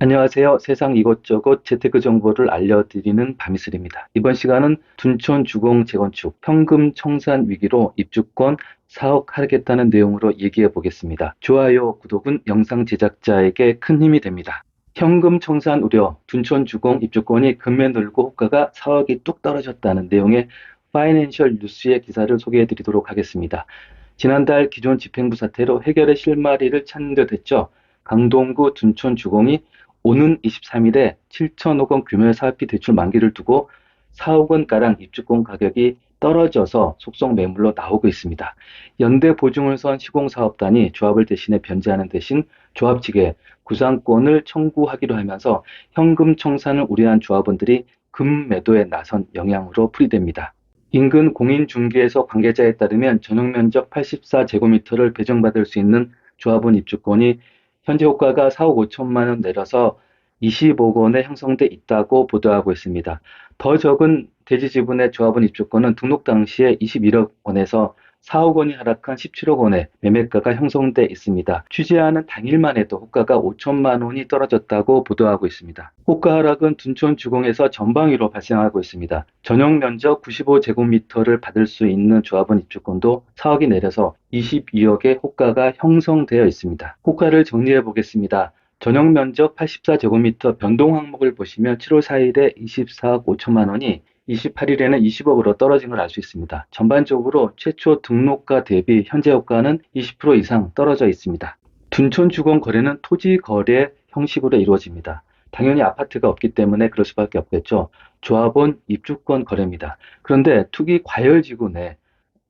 안녕하세요. 세상 이것저것 재테크 정보를 알려드리는 밤이슬입니다. 이번 시간은 둔촌 주공 재건축 현금 청산 위기로 입주권 4억 하겠다는 내용으로 얘기해 보겠습니다. 좋아요, 구독은 영상 제작자에게 큰 힘이 됩니다. 현금 청산 우려, 둔촌 주공 입주권이 금매 늘고 호가가 4억이 뚝 떨어졌다는 내용의 파이낸셜 뉴스의 기사를 소개해 드리도록 하겠습니다. 지난달 기존 집행부 사태로 해결의 실마리를 찾는 듯 했죠. 강동구 둔촌 주공이 오는 23일에 7천억 원 규모의 사업비 대출 만기를 두고 4억 원가량 입주권 가격이 떨어져서 속속 매물로 나오고 있습니다. 연대 보증을 선 시공사업단이 조합을 대신해 변제하는 대신 조합 측에 구상권을 청구하기로 하면서 현금 청산을 우려한 조합원들이 금매도에 나선 영향으로 풀이됩니다. 인근 공인중개소 관계자에 따르면 전용 면적 84제곱미터를 배정받을 수 있는 조합원 입주권이 현재 호가가 4억 5천만 원 내려서 20억 원에 형성돼 있다고 보도하고 있습니다. 더 적은 대지 지분의 조합원 입주권은 등록 당시에 21억 원에서 4억 원이 하락한 17억 원의 매매가가 형성돼 있습니다. 취재하는 당일만 해도 호가가 5천만 원이 떨어졌다고 보도하고 있습니다. 호가 하락은 둔촌 주공에서 전방위로 발생하고 있습니다. 전용 면적 95제곱미터를 받을 수 있는 조합원 입주권도 4억이 내려서 22억의 호가가 형성되어 있습니다. 호가를 정리해 보겠습니다. 전용 면적 84제곱미터 변동 항목을 보시면 7월 4일에 24억 5천만 원이 28일에는 20억으로 떨어진 걸 알 수 있습니다. 전반적으로 최초 등록가 대비 현재 호가는 20% 이상 떨어져 있습니다. 둔촌 주공 거래는 토지 거래 형식으로 이루어집니다. 당연히 아파트가 없기 때문에 그럴 수밖에 없겠죠. 조합원 입주권 거래입니다. 그런데 투기 과열 지구 내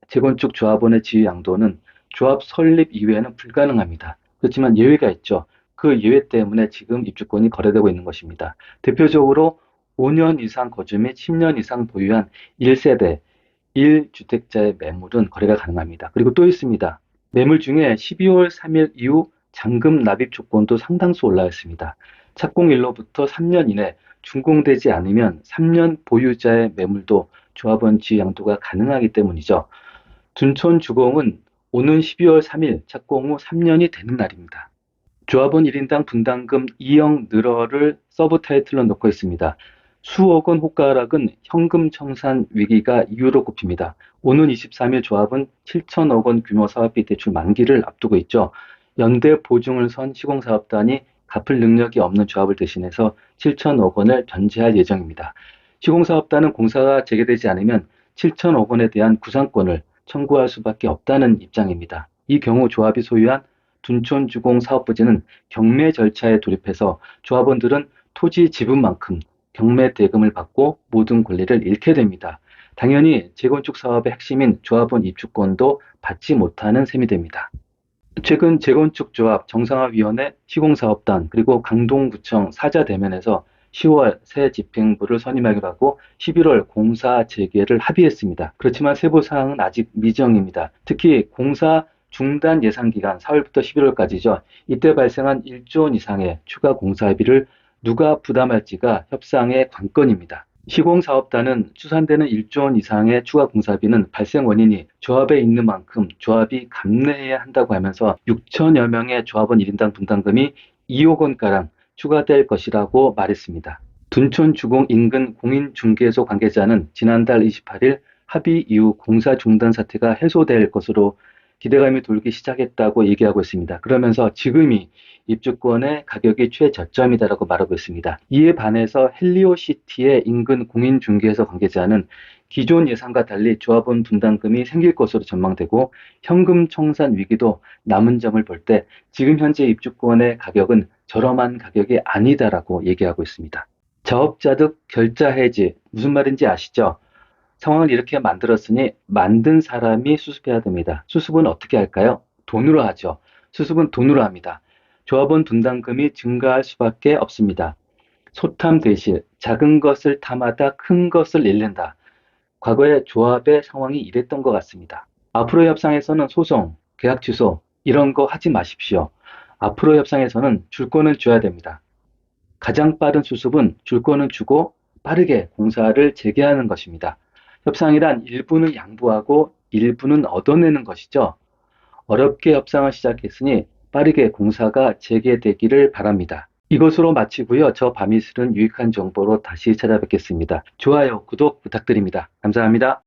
재건축 조합원의 지위 양도는 조합 설립 이외에는 불가능합니다. 그렇지만 예외가 있죠. 그 예외 때문에 지금 입주권이 거래되고 있는 것입니다. 대표적으로 5년 이상 거주 및 10년 이상 보유한 1세대 1주택자의 매물은 거래가 가능합니다. 그리고 또 있습니다. 매물 중에 12월 3일 이후 잔금 납입 조건도 상당수 올라왔습니다. 착공일로부터 3년 이내 준공되지 않으면 3년 보유자의 매물도 조합원 지위 양도가 가능하기 때문이죠. 둔촌 주공은 오는 12월 3일 착공 후 3년이 되는 날입니다. 조합원 1인당 분담금 2억 늘어를 서브 타이틀로 놓고 있습니다. 수억 원 호가 하락은 현금 청산 위기가 이유로 꼽힙니다. 오는 23일 조합은 7천억 원 규모 사업비 대출 만기를 앞두고 있죠. 연대 보증을 선 시공사업단이 갚을 능력이 없는 조합을 대신해서 7천억 원을 변제할 예정입니다. 시공사업단은 공사가 재개되지 않으면 7천억 원에 대한 구상권을 청구할 수밖에 없다는 입장입니다. 이 경우 조합이 소유한 둔촌주공 사업부지는 경매 절차에 돌입해서 조합원들은 토지 지분만큼 경매 대금을 받고 모든 권리를 잃게 됩니다. 당연히 재건축 사업의 핵심인 조합원 입주권도 받지 못하는 셈이 됩니다. 최근 재건축조합 정상화위원회 시공사업단 그리고 강동구청 사자 대면에서 10월 새 집행부를 선임하기로 하고 11월 공사 재개를 합의했습니다. 그렇지만 세부 사항은 아직 미정입니다. 특히 공사 중단 예상 기간 4월부터 11월까지죠. 이때 발생한 1조 원 이상의 추가 공사비를 누가 부담할지가 협상의 관건입니다. 시공사업단은 추산되는 1조 원 이상의 추가 공사비는 발생 원인이 조합에 있는 만큼 조합이 감내해야 한다고 하면서 6천여 명의 조합원 1인당 분담금이 2억 원가량 추가될 것이라고 말했습니다. 둔촌 주공 인근 공인중개소 관계자는 지난달 28일 합의 이후 공사 중단 사태가 해소될 것으로 기대감이 돌기 시작했다고 얘기하고 있습니다. 그러면서 지금이 입주권의 가격이 최저점이다라고 말하고 있습니다. 이에 반해서 헬리오시티의 인근 공인중개소 관계자는 기존 예상과 달리 조합원 분담금이 생길 것으로 전망되고 현금 청산 위기도 남은 점을 볼 때 지금 현재 입주권의 가격은 저렴한 가격이 아니다라고 얘기하고 있습니다. 자업자 득 결자 해지 무슨 말인지 아시죠? 상황을 이렇게 만들었으니 만든 사람이 수습해야 됩니다. 수습은 어떻게 할까요? 돈으로 하죠. 수습은 돈으로 합니다. 조합원 분담금이 증가할 수밖에 없습니다. 소탐 대실, 작은 것을 탐하다 큰 것을 잃는다. 과거의 조합의 상황이 이랬던 것 같습니다. 앞으로의 협상에서는 소송, 계약 취소 이런 거 하지 마십시오. 앞으로 협상에서는 줄 거는 줘야 됩니다. 가장 빠른 수습은 줄 거는 주고 빠르게 공사를 재개하는 것입니다. 협상이란 일부는 양보하고 일부는 얻어내는 것이죠. 어렵게 협상을 시작했으니 빠르게 공사가 재개되기를 바랍니다. 이것으로 마치고요. 저 밤이슬은 유익한 정보로 다시 찾아뵙겠습니다. 좋아요, 구독 부탁드립니다. 감사합니다.